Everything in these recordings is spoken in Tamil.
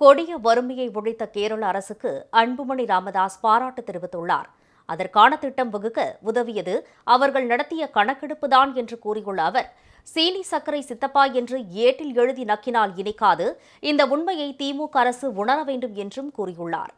கொடிய வறுமையை ஒழித்த கேரள அரசுக்கு அன்புமணி ராமதாஸ் பாராட்டு தெரிவித்துள்ளார். அதற்கான திட்டம் வகுக்க உதவியது அவர்கள் நடத்திய கணக்கெடுப்புதான் என்று கூறியுள்ள அவர் சீனி சர்க்கரை சித்தப்பா என்று ஏட்டில் எழுதி நக்கினால் இனிக்காது இந்த உண்மையை திமுக அரசு உணர வேண்டும் என்றும் கூறியுள்ளார்.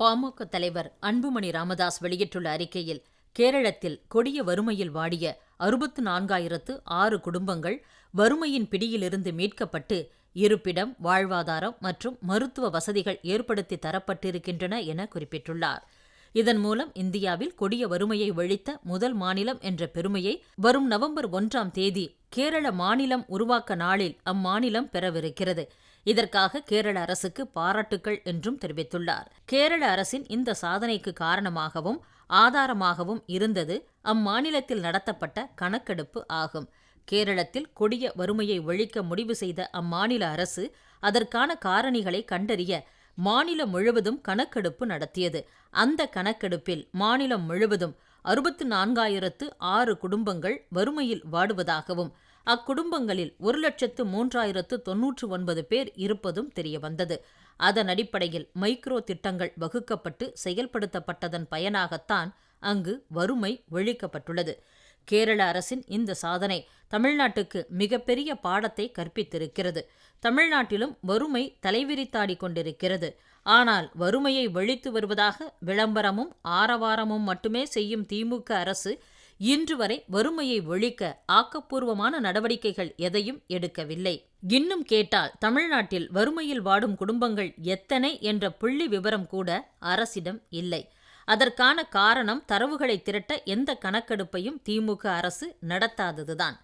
பாமக தலைவர் அன்புமணி ராமதாஸ் வெளியிட்டுள்ள அறிக்கையில் கேரளத்தில் கொடிய வறுமையில் வாடிய அறுபத்து நான்காயிரத்து ஆறு குடும்பங்கள் வறுமையின் பிடியிலிருந்து மீட்கப்பட்டு இருப்பிடம் வாழ்வாதாரம் மற்றும் மருத்துவ வசதிகள் ஏற்படுத்தி தரப்பட்டிருக்கின்றன என குறிப்பிட்டுள்ளார். இதன் மூலம் இந்தியாவில் கொடிய வறுமையை ஒழித்த முதல் மாநிலம் என்ற பெருமையை வரும் நவம்பர் ஒன்றாம் தேதி கேரள மாநிலம் உருவாக்க நாளில் அம்மாநிலம் பெறவிருக்கிறது. இதற்காக கேரள அரசுக்கு பாராட்டுக்கள் என்றும் தெரிவித்துள்ளார். கேரள அரசின் இந்த சாதனைக்கு காரணமாகவும் ஆதாரமாகவும் இருந்தது அம்மாநிலத்தில் நடத்தப்பட்ட கணக்கெடுப்பு ஆகும். கேரளத்தில் கொடிய வறுமையை ஒழிக்க முடிவு செய்த அம்மாநில அரசு அதற்கான காரணிகளை கண்டறிய மாநிலம் முழுவதும் கணக்கெடுப்பு நடத்தியது. அந்த கணக்கெடுப்பில் மாநிலம் முழுவதும் அறுபத்து நான்காயிரத்து ஆறு குடும்பங்கள் வறுமையில் வாடுவதாகவும் அக்குடும்பங்களில் ஒரு லட்சத்து மூன்றாயிரத்து தொன்னூற்று ஒன்பது பேர் இருப்பதும் தெரியவந்தது. அதன் அடிப்படையில் மைக்ரோ திட்டங்கள் வகுக்கப்பட்டு செயல்படுத்தப்பட்டதன் பயனாகத்தான் அங்கு வறுமை ஒழிக்கப்பட்டுள்ளது. கேரள அரசின் இந்த சாதனை தமிழ்நாட்டுக்கு மிகப்பெரிய பாடத்தை கற்பித்திருக்கிறது. தமிழ்நாட்டிலும் வறுமை தலைவிரித்தாடி கொண்டிருக்கிறது. ஆனால் வறுமையை வெளித்து வருவதாக விளம்பரமும் ஆரவாரமும் மட்டுமே செய்யும் திமுக அரசு இன்று வரை வறுமையை ஒழிக்க ஆக்கப்பூர்வமான நடவடிக்கைகள் எதையும் எடுக்கவில்லை. இன்னும் கேட்டால் தமிழ்நாட்டில் வறுமையில் வாடும் குடும்பங்கள் எத்தனை என்ற புள்ளி விவரம் கூட அரசிடம் இல்லை. அதற்கான காரணம் தரவுகளை திரட்ட எந்த கணக்கெடுப்பையும் திமுக அரசு நடத்தாததுதான்.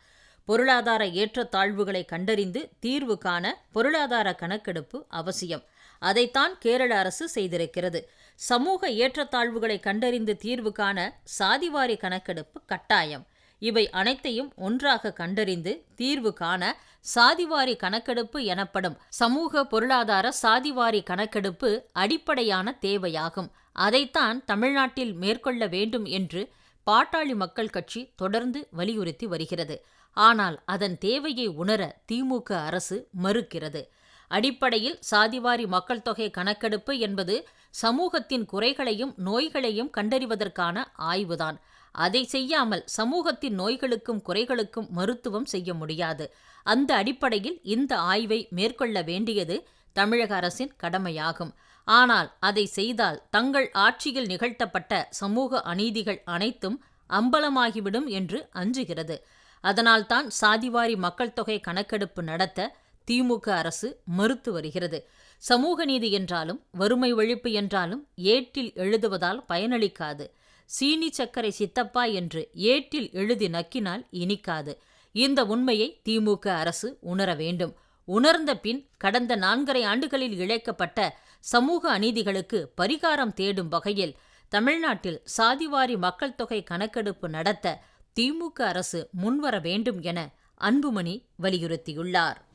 பொருளாதார ஏற்றத்தாழ்வுகளை கண்டறிந்து தீர்வு காண பொருளாதார கணக்கெடுப்பு அவசியம். அதைத்தான் கேரள அரசு செய்திருக்கிறது. சமூக ஏற்றத்தாழ்வுகளை கண்டறிந்து தீர்வு காண சாதிவாரி கணக்கெடுப்பு கட்டாயம். இவை அனைத்தையும் ஒன்றாக கண்டறிந்து தீர்வு காண சாதிவாரி கணக்கெடுப்பு எனப்படும் சமூக பொருளாதார சாதிவாரி கணக்கெடுப்பு அடிப்படையான தேவையாகும். அதைத்தான் தமிழ்நாட்டில் மேற்கொள்ள வேண்டும் என்று பாட்டாளி மக்கள் கட்சி தொடர்ந்து வலியுறுத்தி வருகிறது. ஆனால் அதன் தேவையை உணர திமுக அரசு மறுக்கிறது. அடிப்படையில் சாதிவாரி மக்கள் தொகை கணக்கெடுப்பு என்பது சமூகத்தின் குறைகளையும் நோய்களையும் கண்டறிவதற்கான ஆய்வுதான். அதை செய்யாமல் சமூகத்தின் நோய்களுக்கும் குறைகளுக்கும் மருத்துவம் செய்ய முடியாது. அந்த அடிப்படையில் இந்த ஆய்வை மேற்கொள்ள வேண்டியது தமிழக அரசின் கடமையாகும். ஆனால் அதை செய்தால் தங்கள் ஆட்சியில் நிகழ்த்தப்பட்ட சமூக அநீதிகள் அனைத்தும் அம்பலமாகிவிடும் என்று அஞ்சுகிறது. அதனால்தான் சாதிவாரி மக்கள் தொகை கணக்கெடுப்பு நடத்த திமுக அரசு மறுத்து வருகிறது. சமூக நீதி என்றாலும் வறுமை ஒழிப்பு என்றாலும் ஏட்டில் எழுதுவதால் பயனளிக்காது. சீனி சர்க்கரை சித்தப்பா என்று ஏட்டில் எழுதி நக்கினால் இனிக்காது. இந்த உண்மையை திமுக அரசு உணர வேண்டும். உணர்ந்த பின் கடந்த நான்கரை ஆண்டுகளில் இழைக்கப்பட்ட சமூக அநீதிகளுக்கு பரிகாரம் தேடும் வகையில் தமிழ்நாட்டில் சாதிவாரி மக்கள் தொகை கணக்கெடுப்பு நடத்த திமுக அரசு முன்வர வேண்டும் என அன்புமணி வலியுறுத்தியுள்ளார்.